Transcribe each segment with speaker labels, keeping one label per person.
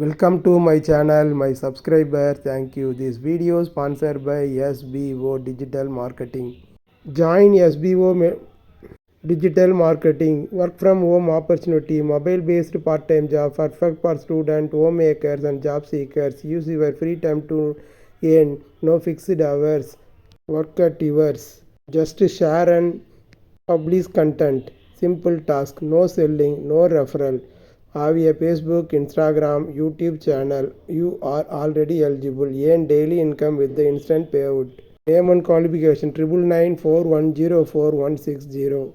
Speaker 1: Welcome to my channel, my subscriber. Thank you. This video sponsored by SBO Digital Marketing. Join SBO Digital Marketing Work from home opportunity, mobile based part time job, perfect for student, homemakers, and job seekers. Use your free time to earn. No fixed hours. Work at yours. Just share and publish content. Simple task. No selling, no referral. Have a Facebook, Instagram, YouTube channel. You are already eligible. Earn daily income with the instant payout. Name and qualification triple nine four one zero four one six zero.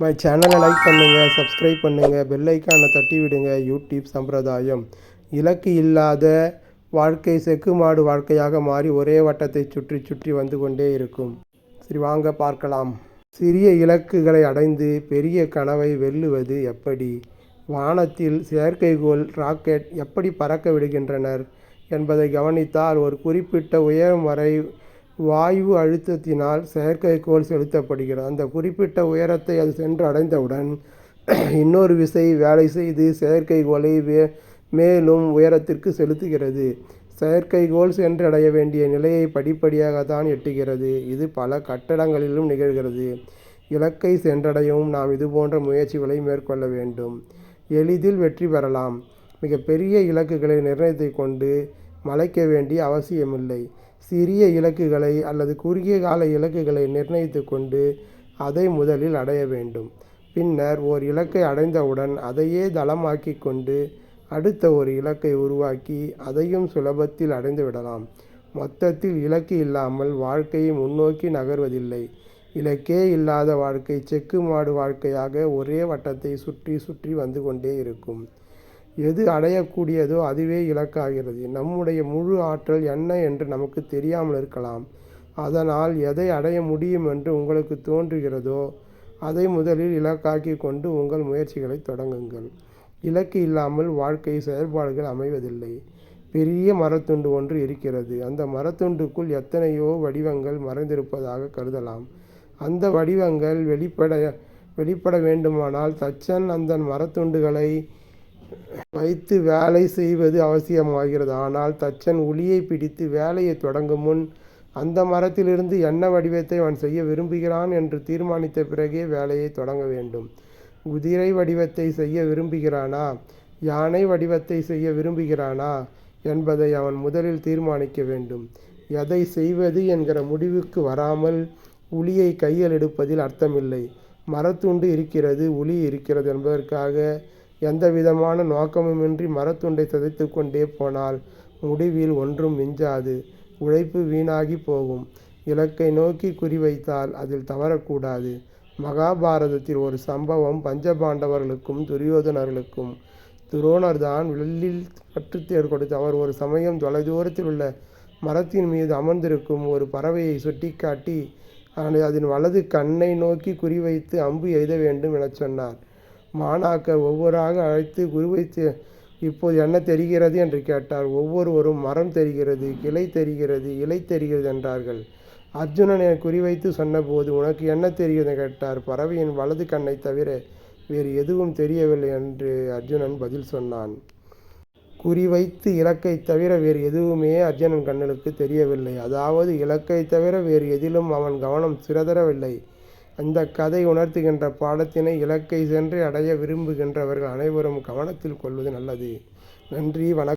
Speaker 1: My சேனலை like பண்ணுங்கள் subscribe பண்ணுங்கள் பெல்லைக்கானை தட்டி விடுங்க. YouTube சம்பிரதாயம். இலக்கு இல்லாத வாழ்க்கை செக்குமாடு வாழ்க்கையாக மாறி ஒரே வட்டத்தை சுற்றி சுற்றி வந்து கொண்டே இருக்கும். சரி வாங்க பார்க்கலாம். சிறிய இலக்குகளை அடைந்து பெரிய கனவை வெல்லுவது எப்படி? வானத்தில் செயற்கைக்கோள் ராக்கெட் எப்படி பறக்க விடுகின்றனர் என்பதை கவனித்தால் ஒரு குறிப்பிட்ட உயரம் வரை வாயு அழுத்தத்தினால் செயற்கைக்கோள் செலுத்தப்படுகிறது. அந்த குறிப்பிட்ட உயரத்தை அது சென்று அடைந்தவுடன் இன்னொரு விசை வேலை செய்து செயற்கைக்கோளை வே மேலும் உயரத்திற்கு செலுத்துகிறது. செயற்கைக்கோள் சென்றடைய வேண்டிய நிலையை படிப்படியாக தான் எட்டுகிறது. இது பல கட்டடங்களிலும் நிகழ்கிறது. இலக்கை சென்றடையவும் நாம் இதுபோன்ற முயற்சிகளை மேற்கொள்ள வேண்டும். எளிதில் வெற்றி பெறலாம். மிகப்பெரிய இலக்குகளை நிர்ணயித்து கொண்டு மலைக்க வேண்டிய அவசியமில்லை. சிறிய இலக்குகளை அல்லது குறுகிய கால இலக்குகளை நிர்ணயித்து கொண்டு அதை முதலில் அடைய வேண்டும். பின்னர் ஓர் இலக்கை அடைந்தவுடன் அதையே தளமாக்கி கொண்டு அடுத்த ஒரு இலக்கை உருவாக்கி அதையும் சுலபத்தில் அடைந்து விடலாம். மொத்தத்தில் இலக்கு இல்லாமல் வாழ்க்கையை முன்னோக்கி நகர்வதில்லை. இலக்கே இல்லாத வாழ்க்கை செக்கு மாடு வாழ்க்கையாக ஒரே வட்டத்தை சுற்றி சுற்றி வந்து கொண்டே இருக்கும். எது அடையக்கூடியதோ அதுவே இலக்காகிறது. நம்முடைய முழு ஆற்றல் என்ன என்று நமக்கு தெரியாமல் இருக்கலாம். அதனால் எதை அடைய முடியும் என்று உங்களுக்கு தோன்றுகிறதோ அதை முதலில் இலக்காக்கி கொண்டு உங்கள் முயற்சிகளை தொடங்குங்கள். இலக்கு இல்லாமல் வாழ்க்கை செயல்பாடுகள் அமைவதில்லை. பெரிய மரத்துண்டு ஒன்று இருக்கிறது. அந்த மரத்துண்டுக்குள் எத்தனையோ வடிவங்கள் மறைந்திருப்பதாக கருதலாம். அந்த வடிவங்கள் வெளிப்பட வெளிப்பட வேண்டுமானால் தச்சன் அந்த மரத்துண்டுகளை வைத்து வேலை செய்வது அவசியமாகிறது. ஆனால் தச்சன் உளியை பிடித்து வேலையை தொடங்கும் முன் அந்த மரத்திலிருந்து என்ன வடிவத்தை அவன் செய்ய விரும்புகிறான் என்று தீர்மானித்த பிறகே வேலையை தொடங்க வேண்டும். குதிரை வடிவத்தை செய்ய விரும்புகிறானா? யானை வடிவத்தை செய்ய விரும்புகிறானா? என்பதை அவன் முதலில் தீர்மானிக்க வேண்டும். எதை செய்வது என்கிற முடிவுக்கு வராமல் உளியை கையில் எடுப்பதில் அர்த்தமில்லை. மரத்துண்டு இருக்கிறது உளி இருக்கிறது என்பதற்காக எந்த விதமான நோக்கமுமின்றி மரத்துண்டை சிதைத்து கொண்டே போனால் முடிவில் ஒன்றும் மிஞ்சாது. உழைப்பு வீணாகி போகும். இலக்கை நோக்கி குறிவைத்தால் அதில் தவறக்கூடாது. மகாபாரதத்தில் ஒரு சம்பவம் பஞ்சபாண்டவர்களுக்கும் துரியோதனர்களுக்கும். துரோணர் தான் வில்லில் கற்றுத்தேர் கொடுத்து அவர் ஒரு சமயம் தொலைதூரத்தில் உள்ள மரத்தின் மீது அமர்ந்திருக்கும் ஒரு பறவையை சுட்டிக்காட்டி அதன் வலது கண்ணை நோக்கி குறிவைத்து அம்பு எய்த வேண்டும் எனச் சொன்னார். மாணாக்கர் ஒவ்வொராக அழைத்து குறிவைத்து இப்போது என்ன தெரிகிறது? என்று கேட்டார். ஒவ்வொருவரும் மரம் தெரிகிறது கிளை தெரிகிறது இலை தெரிகிறது என்றார்கள். அர்ஜுனன் என குறிவைத்து சொன்னபோது உனக்கு என்ன தெரிகிறது கேட்டார். பறவையின் வலது கண்ணை தவிர வேறு எதுவும் தெரியவில்லை என்று அர்ஜுனன் பதில் சொன்னான். குறிவைத்து இலக்கை தவிர வேறு எதுவுமே அர்ஜுனன் கண்ணனுக்கு தெரியவில்லை. அதாவது இலக்கை தவிர வேறு எதிலும் அவன் கவனம் சிறதரவில்லை அந்த கதை உணர்த்துகின்ற பாடத்தினை இலக்கை சென்று அடைய விரும்புகின்றவர்கள் அனைவரும் கவனத்தில் கொள்வது நல்லது. நன்றி வணக்கம்.